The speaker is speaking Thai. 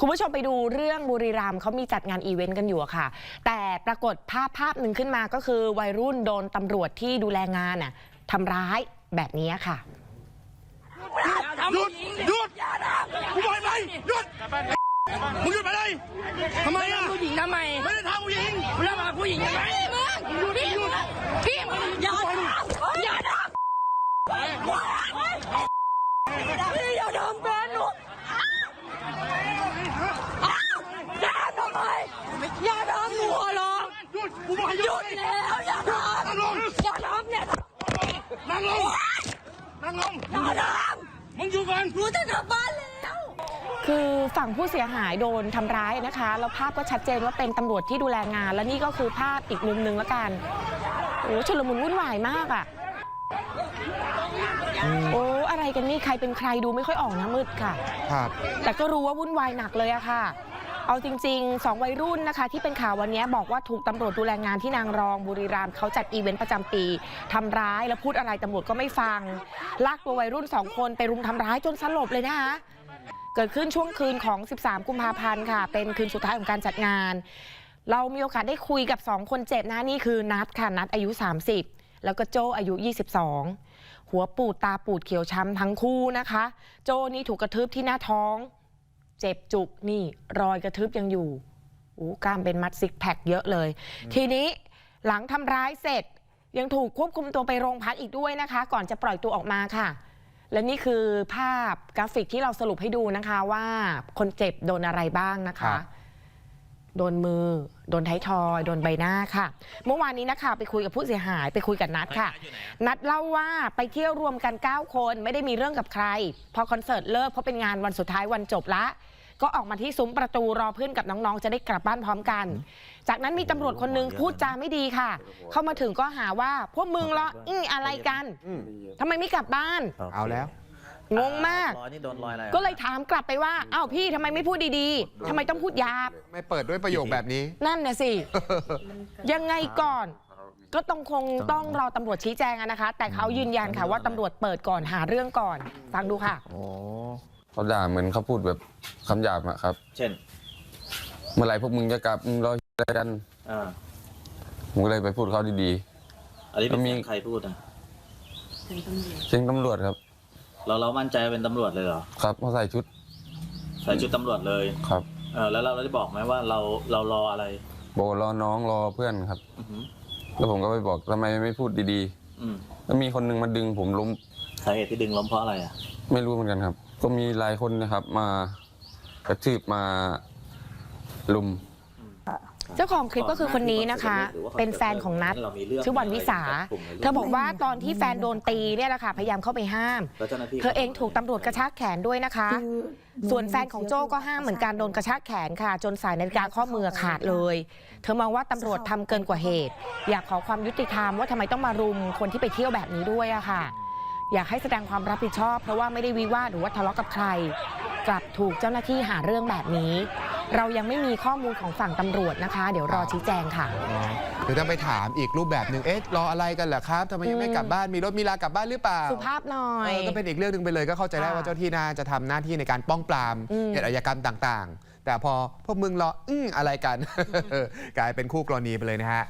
คุณผู้ชมไปดูเรื่องบุรีรัมย์เขามีจัดงานอีเวนต์กันอยู่อะค่ะ แต่ปรากฏภาพภาพหนึ่งขึ้นมาก็คือวัยรุ่นโดนตำรวจที่ดูแลงานน่ะทำร้ายแบบนี้ค่ะหยุดหยุดกูบอกไปหยุดมึงหยุดไปเลยทำไมอะผู้หญิงทำไมไม่ได้ทำผู้หญิงเรื่องมาผู้หญิงทำไมมึงอยู่นี่พี่มึงอย่าทำอย่าทำพี่อย่าทำแฟนหนูอย่าทำไมอย่าทำหนูขอร้อง หยุดกูบอกให้ห ห ยุ ยุ ด ดแล้วอย่าท นั่งลงำอย่าทำเนี่ย นั่งลงนั่งลง อย่าท มึงอยู่ก่อนำ หนูจะกลับบ้านแล้ว คือฝั่งผู้เสียหายโดนทำร้ายนะคะ แล้วภาพก็ชัดเจนว่าเป็นตำรวจที่ดูแลงาน และนี่ก็คือภาพอีกมุมหนึ่งแล้วกัน โอ้ชุลมุนวุ่นวายมากอะ่ะ โอ้อะไรกันนี่ใครเป็นใครดูไม่ค่อยออกนะมืดค่ะ ครับ แต่ก็รู้ว่าวุ่นวายหนักเลยอะค่ะ เอาจริงๆสองวัยรุ่นนะคะ ที่เป็นข่าววันนี้บอกว่าถูกตำรวจดูแลงานที่นางรองบุรีรัมย์เขาจัดอีเวนต์ประจำปีทำร้ายแล้วพูดอะไรตำรวจก็ไม่ฟัง ลากตัววัยรุ่นสองคนไปรุมทำร้ายจนสลบเลยนะคะเกิดขึ้นช่วงคืนของ 13 กุมภาพันธ์ค่ะ เป็นคืนสุดท้ายของการจัดงาน เรามีโอกาสได้คุยกับ 2 คนเจ็บนะนี่คือนัดค่ะนัดอายุ 30 แล้วก็โจอายุ 22 หัวปูดตาปูดเขียวช้ำทั้งคู่นะคะ โจนี่ถูกกระทืบที่หน้าท้อง เจ็บจุกนี่รอยกระทืบยังอยู่โอ้กล้ามเป็นมัดซิกแพคเยอะเลย ทีนี้หลังทำร้ายเสร็จ ยังถูกควบคุมตัวไปโรงพักอีกด้วยนะคะ ก่อนจะปล่อยตัวออกมาค่ะ และนี่คือภาพกราฟิกที่เราสรุปให้ดูนะคะว่าคนเจ็บโดนอะไรบ้างนะครัคะบ โดนมือ โดนท้ายทอยโดนใบหน้าค่ะ เมื่อวานนี้นะคะไปคุยกับผู้เสียหายไปคุยกับนัดค่ะ นัดเล่าว่าไปเที่ยวรวมกัน 9 คนไม่ได้มีเรื่องกับใคร พอคอนเสิร์ตเลิกเพราะเป็นงานวันสุดท้ายวันจบละ ก็ออกมาที่ซุ้มประตูรอเพื่อนกับน้องๆ จะได้กลับบ้านพร้อมกัน จากนั้นมีตำรวจคนหนึงพูดจาไม่ดีค่ะ เข้ามาถึงก็หาว่าพวกมึงเหรออื้ออะไรกันทำไมไม่กลับบ้าน เอาแล้ว งงมาก รอยนี่โดนรอยอะไรก็เลยถามกลับไปว่าอ้าวพี่ทำไมไม่พูดดีๆทำไมต้องพูดหยาบ ไม่เปิดด้วยประโยคแบบนี้ นั่นน่ะสิ ยังไงก่อน ก็ต้องคงต้องรอตำรวจชี้แจงอะนะคะ แต่เขายืนยันค่ะว่าตำรวจเปิดก่อนหาเรื่องก่อน ฟังดูค่ะ โอ้เขาด่าเหมือนเขาพูดแบบคำหยาบอะครับ เช่นเมื่อไหร่พวกมึงจะกลับมึงรออะไรกันอ่าผมก็เลยไปพูดเขาดี อันนี้เป็นมีเสียงใครพูดอะ ๆ เชิงตำรวจครับ เราเรามั่นใจว่าเป็นตำรวจเลยเหรอครับเขาใส่ชุดใส่ชุดตำรวจเลยครับ เออแล้วเราได้บอกไหมว่าเราเรารออะไรโบกรอน้องรอเพื่อนครับ อือหือแล้วผมก็ไปบอกทำไมไม่พูดดีอืมๆ แล้วมีคนหนึงมาดึงผมล้มสาเหตุที่ดึงล้มเพราะอะไรอะ ไม่รู้เหมือนกันครับ ก็มีหลายคนนะครับมากระทืบมาลุม เจ้าของคลิปก็คือคนนี้นะคะ เป็นแฟนของนัทเรามีเรื่องชื่อวันวิสา เธอบอกว่าตอนที่แฟนโดนตีเนี่ยแหละค่ะพยายามเข้าไปห้ามแล้วเจ้าหน้าที่เธอเองถูกตำรวจกระชากแขนด้วยนะคะ ส่วนแฟนของโจ้ก็ห้ามเหมือนกันโดนกระชากแขนค่ะ จนสายนาฬิกาข้อมือขาดเลย เธอมองว่าตำรวจทำเกินกว่าเหตุ อยากขอความยุติธรรมว่าทำไมต้องมารุมคนที่ไปเที่ยวแบบนี้ด้วยอะค่ะ อยากให้แสดงความรับผิดชอบ เพราะว่าไม่ได้วิวาทหรือว่าทะเลาะกับใคร กลับถูกเจ้าหน้าที่หาเรื่องแบบนี้ เรายังไม่มีข้อมูลของฝั่งตำรวจนะคะ เดี๋ยวรอชี้แจงค่ะหรือต้องไปถามอีกรูปแบบหนึ่งเอ๊ะรออะไรกันเหรอครับทำไมยังไม่กลับบ้านมีรถมีลากลับบ้านหรือเปล่าสุภาพหน่อยเออก็เป็นอีกเรื่องหนึ่งไปเลยก็เข้าใจได้ค่ะว่าเจ้าที่น่าจะทำหน้าที่ในการป้องปรามอืม เหตุอาชญากรรมต่างๆ แต่พอพวกมึงรออื้ออะไรกัน กลายเป็นคู่กรณีไปเลยนะฮะ